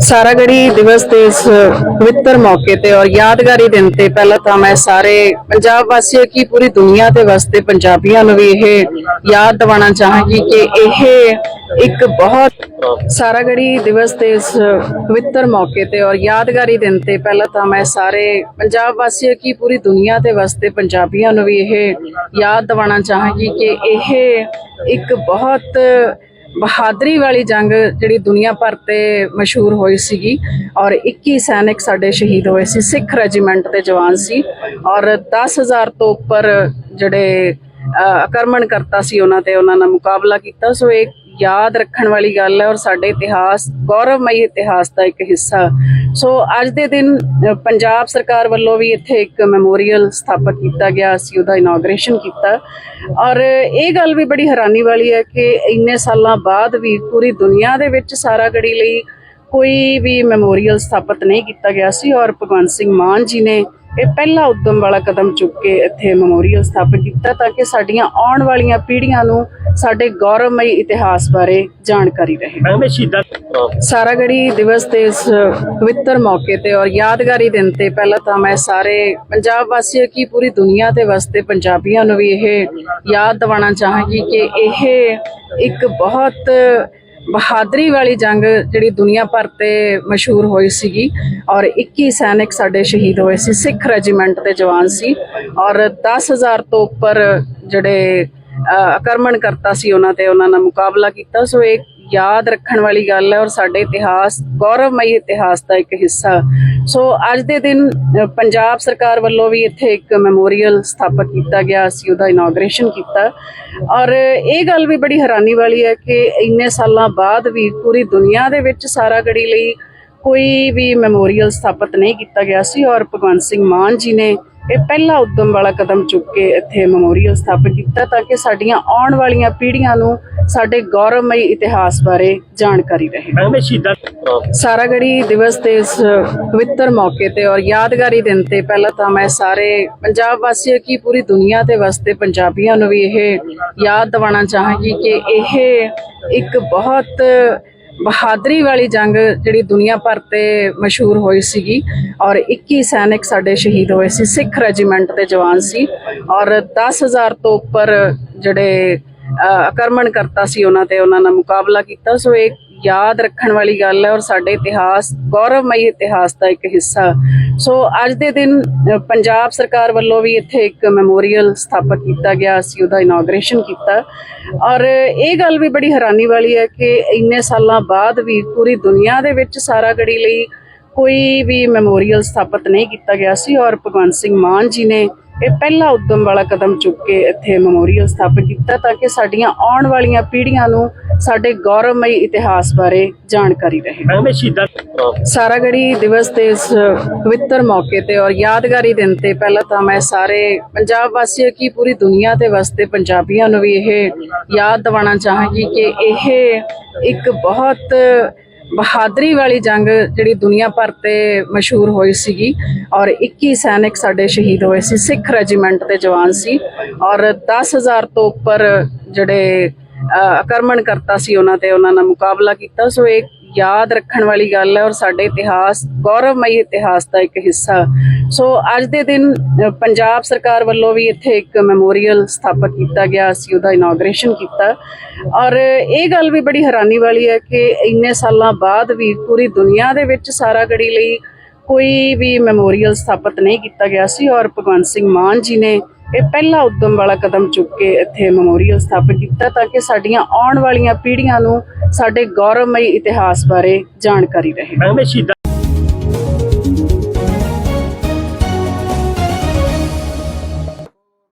ਸਾਰਾਗੜੀ ਦਿਵਸ ਦੇ ਇਸ ਪਵਿੱਤਰ ਮੌਕੇ ਤੇ ਔਰ ਯਾਦਗਾਰੀ ਦਿਨ ਤੇ ਪਹਿਲਾਂ ਤਾਂ ਮੈਂ ਸਾਰੇ ਪੰਜਾਬ ਵਾਸੀਆਂ ਕੀ ਪੂਰੀ ਦੁਨੀਆ ਤੇ ਵਸਦੇ ਪੰਜਾਬੀਆਂ ਨੂੰ ਵੀ ਇਹ ਯਾਦ ਦਿਵਾਉਣਾ ਚਾਹਾਂਗੀ ਕਿ ਇਹ ਇੱਕ ਬਹੁਤ ਸਾਰਾਗੜੀ ਦਿਵਸ ਦੇ ਇਸ ਪਵਿੱਤਰ ਮੌਕੇ ਤੇ ਔਰ ਯਾਦਗਾਰੀ ਦਿਨ ਤੇ ਪਹਿਲਾਂ ਤਾਂ ਮੈਂ ਸਾਰੇ ਪੰਜਾਬ ਵਾਸੀਆਂ ਕੀ ਪੂਰੀ ਦੁਨੀਆ ਤੇ ਵਸਦੇ ਪੰਜਾਬੀਆਂ ਨੂੰ ਵੀ ਇਹ ਯਾਦ ਦਿਵਾਉਣਾ ਚਾਹਾਂਗੀ ਕਿ ਇਹ ਇੱਕ ਬਹੁਤ ਬਹਾਦਰੀ ਵਾਲੀ ਜੰਗ ਜਿਹੜੀ ਦੁਨੀਆ ਭਰ ਤੇ ਮਸ਼ਹੂਰ ਹੋਈ ਸੀਗੀ ਔਰ 21 ਸੈਨਿਕ ਸਾਡੇ ਸ਼ਹੀਦ ਹੋਏ ਸੀ, ਸਿੱਖ ਰੈਜੀਮੈਂਟ ਦੇ ਜਵਾਨ ਸੀ ਔਰ 10000 ਤੋਂ ਉੱਪਰ ਜਿਹੜੇ ਆਕਰਮਣ ਕਰਤਾ ਸੀ ਉਹਨਾਂ ਤੇ ਉਹਨਾਂ ਨਾਲ ਮੁਕਾਬਲਾ ਕੀਤਾ। ਸੋ ਇਹ ਯਾਦ ਰੱਖਣ ਵਾਲੀ ਗੱਲ ਹੈ ਔਰ ਸਾਡੇ ਇਤਿਹਾਸ, ਗੌਰਵਮਈ ਇਤਿਹਾਸ ਦਾ ਇੱਕ ਹਿੱਸਾ। ਸੋ ਅੱਜ ਦੇ ਦਿਨ ਪੰਜਾਬ ਸਰਕਾਰ ਵੱਲੋਂ ਵੀ ਇੱਥੇ ਇੱਕ ਮੈਮੋਰੀਅਲ ਸਥਾਪਿਤ ਕੀਤਾ ਗਿਆ, ਅਸੀਂ ਉਹਦਾ ਇਨੋਗ੍ਰੇਸ਼ਨ ਕੀਤਾ। ਔਰ ਇਹ ਗੱਲ ਵੀ ਬੜੀ ਹੈਰਾਨੀ ਵਾਲੀ ਹੈ ਕਿ ਇੰਨੇ ਸਾਲਾਂ ਬਾਅਦ ਵੀ ਪੂਰੀ ਦੁਨੀਆ ਦੇ ਵਿੱਚ ਸਾਰਾਗੜੀ ਲਈ ਕੋਈ ਵੀ ਮੈਮੋਰੀਅਲ ਸਥਾਪਿਤ ਨਹੀਂ ਕੀਤਾ ਗਿਆ ਸੀ ਔਰ ਭਗਵੰਤ ਸਿੰਘ ਮਾਨ ਜੀ ਨੇ ਇਹ ਪਹਿਲਾ ਉਦਮ ਵਾਲਾ ਕਦਮ ਚੁੱਕ ਕੇ ਇੱਥੇ ਮੈਮੋਰੀਅਲ ਸਥਾਪਿਤ ਕੀਤਾ ਤਾਂ ਕਿ ਸਾਡੀਆਂ ਆਉਣ ਵਾਲੀਆਂ ਪੀੜ੍ਹੀਆਂ ਨੂੰ ਸਾਡੇ ਗੌਰਵਮਈ ਇਤਿਹਾਸ ਬਾਰੇ ਜਾਣਕਾਰੀ ਰਹੇ। ਮੈਂ ਸ਼ਹੀਦਾਂ ਸਾਰਾਗੜੀ ਦਿਵਸ ਦੇ ਇਸ ਪਵਿੱਤਰ ਮੌਕੇ ਤੇ ਔਰ ਯਾਦਗਾਰੀ ਦਿਨ ਤੇ ਪਹਿਲਾਂ ਤਾਂ ਮੈਂ ਸਾਰੇ ਪੰਜਾਬ ਵਾਸੀਆਂ ਕੀ ਪੂਰੀ ਦੁਨੀਆ ਤੇ ਵਸਦੇ ਪੰਜਾਬੀਆਂ ਨੂੰ ਵੀ ਇਹ ਯਾਦ ਦਿਵਾਉਣਾ ਚਾਹਾਂਗੀ ਕਿ ਇਹ ਇੱਕ ਬਹੁਤ ਬਹਾਦਰੀ ਵਾਲੀ ਜੰਗ ਜਿਹੜੀ ਦੁਨੀਆ ਭਰ ਤੇ ਮਸ਼ਹੂਰ ਹੋਈ ਸੀਗੀ ਔਰ 21 ਸੈਨਿਕ ਸਾਡੇ ਸ਼ਹੀਦ ਹੋਏ ਸੀ ਸਿੱਖ ਰੈਜੀਮੈਂਟ ਦੇ ਜਵਾਨ ਸੀ ਔਰ 10000 ਤੋਂ ਉੱਪਰ ਜਿਹੜੇ ਆਕਰਮਣ ਕਰਤਾ ਸੀ ਉਹਨਾਂ ਤੇ, ਉਹਨਾਂ ਨਾਲ ਮੁਕਾਬਲਾ ਕੀਤਾ। ਸੋ ਇਹ ਯਾਦ ਰੱਖਣ ਵਾਲੀ ਗੱਲ ਹੈ ਔਰ ਸਾਡੇ ਇਤਿਹਾਸ, ਗੌਰਵਮਈ ਇਤਿਹਾਸ ਦਾ ਇੱਕ ਹਿੱਸਾ। ਸੋ ਅੱਜ ਦੇ ਦਿਨ ਪੰਜਾਬ ਸਰਕਾਰ ਵੱਲੋਂ ਵੀ ਇੱਥੇ ਇੱਕ ਮੈਮੋਰੀਅਲ ਸਥਾਪਿਤ ਕੀਤਾ ਗਿਆ। ਅਸੀਂ ਉਹਦਾ ਇਨੋਗ੍ਰੇਸ਼ਨ ਕੀਤਾ। ਔਰ ਇਹ ਗੱਲ ਵੀ ਬੜੀ ਹੈਰਾਨੀ ਵਾਲੀ ਹੈ ਕਿ ਇੰਨੇ ਸਾਲਾਂ ਬਾਅਦ ਵੀ ਪੂਰੀ ਦੁਨੀਆ ਦੇ ਵਿੱਚ ਸਾਰਾਗੜੀ ਲਈ ਕੋਈ ਵੀ ਮੈਮੋਰੀਅਲ ਸਥਾਪਿਤ ਨਹੀਂ ਕੀਤਾ ਗਿਆ ਸੀ। ਔਰ ਭਗਵੰਤ ਸਿੰਘ ਮਾਨ ਜੀ ਨੇ ਇਹ ਪਹਿਲਾ ਉਦਮ ਵਾਲਾ ਕਦਮ ਚੁੱਕ ਕੇ ਇੱਥੇ ਮੈਮੋਰੀਅਲ ਸਥਾਪਿਤ ਕੀਤਾ ਤਾਂ ਕਿ ਸਾਡੀਆਂ ਆਉਣ ਵਾਲੀਆਂ ਪੀੜ੍ਹੀਆਂ ਨੂੰ ਸਾਡੇ ਗੌਰਵਮਈ ਇਤਿਹਾਸ ਬਾਰੇ ਜਾਣਕਾਰੀ ਰਹੇ। ਮੈਂ ਸ਼ਹੀਦਾਂ ਸਾਰਾਗੜੀ ਦਿਵਸ ਦੇ ਇਸ ਪਵਿੱਤਰ ਮੌਕੇ ਤੇ ਔਰ ਯਾਦਗਾਰੀ ਦਿਨ ਤੇ ਪਹਿਲਾਂ ਤਾਂ ਮੈਂ ਸਾਰੇ ਪੰਜਾਬ ਵਾਸੀਆਂ ਕੀ ਪੂਰੀ ਦੁਨੀਆ ਤੇ ਵਸਦੇ ਪੰਜਾਬੀਆਂ ਨੂੰ ਵੀ ਇਹ ਯਾਦ ਦਿਵਾਉਣਾ ਚਾਹਾਂਗੀ ਕਿ ਇਹ ਇੱਕ ਬਹੁਤ ਬਹਾਦਰੀ ਵਾਲੀ ਜੰਗ ਜਿਹੜੀ ਦੁਨੀਆ ਭਰ ਤੇ ਮਸ਼ਹੂਰ ਹੋਈ ਸੀਗੀ ਔਰ 21 ਸੈਨਿਕ ਸਾਡੇ ਸ਼ਹੀਦ ਹੋਏ ਸੀ, ਸਿੱਖ ਰੈਜੀਮੈਂਟ ਦੇ ਜਵਾਨ ਸੀ ਔਰ 10000 ਤੋਂ ਉੱਪਰ ਜਿਹੜੇ ਆਕਰਮਣ ਕਰਤਾ ਸੀ ਉਹਨਾਂ ਤੇ ਉਹਨਾਂ ਨਾਲ ਮੁਕਾਬਲਾ ਕੀਤਾ। ਸੋ ਇਹ ਯਾਦ ਰੱਖਣ ਵਾਲੀ ਗੱਲ ਹੈ ਔਰ ਸਾਡੇ ਇਤਿਹਾਸ, ਗੌਰਵਮਈ ਇਤਿਹਾਸ ਦਾ ਇੱਕ ਹਿੱਸਾ। ਸੋ ਅੱਜ ਦੇ ਦਿਨ ਪੰਜਾਬ ਸਰਕਾਰ ਵੱਲੋਂ ਵੀ ਇੱਥੇ ਇੱਕ ਮੈਮੋਰੀਅਲ ਸਥਾਪਿਤ ਕੀਤਾ ਗਿਆ, ਅਸੀਂ ਉਹਦਾ ਇਨੋਗ੍ਰੇਸ਼ਨ ਕੀਤਾ। ਔਰ ਇਹ ਗੱਲ ਵੀ ਬੜੀ ਹੈਰਾਨੀ ਵਾਲੀ ਹੈ ਕਿ ਇੰਨੇ ਸਾਲਾਂ ਬਾਅਦ ਵੀ ਪੂਰੀ ਦੁਨੀਆ ਦੇ ਵਿੱਚ ਸਾਰਾਗੜੀ ਲਈ ਕੋਈ ਵੀ ਮੈਮੋਰੀਅਲ ਸਥਾਪਿਤ ਨਹੀਂ ਕੀਤਾ ਗਿਆ ਸੀ ਔਰ ਭਗਵੰਤ ਸਿੰਘ ਮਾਨ ਜੀ ਨੇ ਇਹ ਪਹਿਲਾ ਉਦਮ ਵਾਲਾ ਕਦਮ ਚੁੱਕ ਕੇ ਇੱਥੇ ਮੈਮੋਰੀਅਲ ਸਥਾਪਿਤ ਕੀਤਾ ਤਾਂ ਕਿ ਸਾਡੀਆਂ ਆਉਣ ਵਾਲੀਆਂ ਪੀੜ੍ਹੀਆਂ ਨੂੰ ਸਾਡੇ ਗੌਰਵਮਈ ਇਤਿਹਾਸ ਬਾਰੇ ਜਾਣਕਾਰੀ ਰਹੇ। ਮੈਂ ਸ਼ਹੀਦਾਂ ਸਾਰਾਗੜੀ ਦਿਵਸ ਦੇ ਇਸ ਪਵਿੱਤਰ ਮੌਕੇ ਤੇ ਔਰ ਯਾਦਗਾਰੀ ਦਿਨ ਤੇ ਪਹਿਲਾਂ ਤਾਂ ਮੈਂ ਸਾਰੇ ਪੰਜਾਬ ਵਾਸੀਆਂ ਕੀ ਪੂਰੀ ਦੁਨੀਆ ਤੇ ਵਸਦੇ ਪੰਜਾਬੀਆਂ ਨੂੰ ਵੀ ਇਹ ਯਾਦ ਦਿਵਾਉਣਾ ਚਾਹਾਂਗੀ ਕਿ ਇਹ ਇੱਕ ਬਹੁਤ ਬਹਾਦਰੀ ਵਾਲੀ ਜੰਗ ਜਿਹੜੀ ਦੁਨੀਆ ਭਰ ਤੇ ਮਸ਼ਹੂਰ ਹੋਈ ਸੀਗੀ ਔਰ 21 ਸੈਨਿਕ ਸਾਡੇ ਸ਼ਹੀਦ ਹੋਏ ਸੀ ਸਿੱਖ ਰੈਜੀਮੈਂਟ ਦੇ ਜਵਾਨ ਸੀ ਔਰ 10000 ਤੋਂ ਉੱਪਰ ਜਿਹੜੇ ਆਕਰਮਣ ਕਰਤਾ ਸੀ ਉਹਨਾਂ ਤੇ, ਉਹਨਾਂ ਨਾਲ ਮੁਕਾਬਲਾ ਕੀਤਾ। ਸੋ ਇਹ ਯਾਦ ਰੱਖਣ ਵਾਲੀ ਗੱਲ ਹੈ ਔਰ ਸਾਡੇ ਇਤਿਹਾਸ, ਗੌਰਵਮਈ ਇਤਿਹਾਸ ਦਾ ਇੱਕ ਹਿੱਸਾ। ਸੋ ਅੱਜ ਦੇ ਦਿਨ ਪੰਜਾਬ ਸਰਕਾਰ ਵੱਲੋਂ ਵੀ ਇੱਥੇ ਇੱਕ ਮੈਮੋਰੀਅਲ ਸਥਾਪਿਤ ਕੀਤਾ ਗਿਆ। ਸੀ ਉਹਦਾ ਇਨੋਗ੍ਰੇਸ਼ਨ ਕੀਤਾ। ਔਰ ਇਹ ਗੱਲ ਵੀ ਬੜੀ ਹੈਰਾਨੀ ਵਾਲੀ ਹੈ ਕਿ ਇੰਨੇ ਸਾਲਾਂ ਬਾਅਦ ਵੀ ਪੂਰੀ ਦੁਨੀਆ ਦੇ ਵਿੱਚ ਸਾਰਾਗੜੀ ਲਈ ਕੋਈ ਵੀ ਮੈਮੋਰੀਅਲ ਸਥਾਪਿਤ ਨਹੀਂ ਕੀਤਾ ਗਿਆ ਸੀ। ਔਰ ਭਗਵੰਤ ਸਿੰਘ ਮਾਨ ਜੀ ਨੇ ਇਹ ਪਹਿਲਾ ਉਦਮ ਵਾਲਾ ਕਦਮ ਚੁੱਕ ਕੇ ਇੱਥੇ ਮੈਮੋਰੀਅਲ ਸਥਾਪਿਤ ਕੀਤਾ ਤਾਂ ਕਿ ਸਾਡੀਆਂ ਆਉਣ ਵਾਲੀਆਂ ਪੀੜ੍ਹੀਆਂ ਨੂੰ ਸਾਡੇ ਗੌਰਵਮਈ ਇਤਿਹਾਸ ਬਾਰੇ ਜਾਣਕਾਰੀ ਰਹੇ।